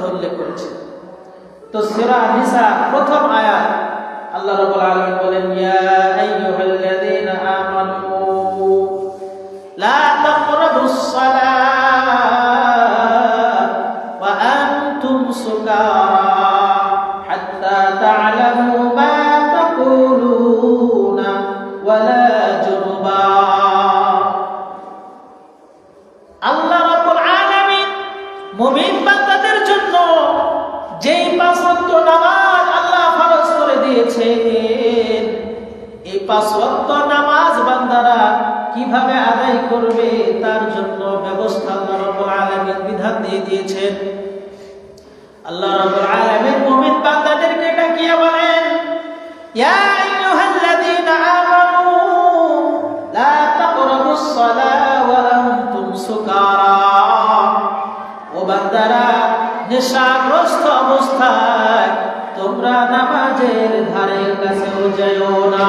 কথা উল্লেখ করেছে। তো সূরা নিসা প্রথম আয়াত আল্লাহ রাব্বুল আলামিন বলেন, ইয়া আইয়ুহাল্লাযীনা আমানু, লা তাকরাবুস সালাত ওয়া আনতুম সুকারা হাত্তা তা'লামু মা তাকুলুনা ওয়ালা জুনুবা আল্লাহ রাব্বুল আলামিন মুমিন বান্দাদের করে এই পাঁচ ওয়াক্ত নামাজ বান্দারা কীভাবে আদায় করবে তার জন্য ব্যবস্থা আল্লাহ রাব্বুল বিধান দিয়ে দিয়েছেন। আল্লাহ রাব্বুল আলামিন মুমিন বান্দাদেরকে ডাকিয়ে বলেন, ইয়া আইয়ুহাল্লাযীনা আমানু, লা ও বান্দারা, নেশাগ্রস্ত অবস্থায় নামাজের ধারে কাছেও যেও না।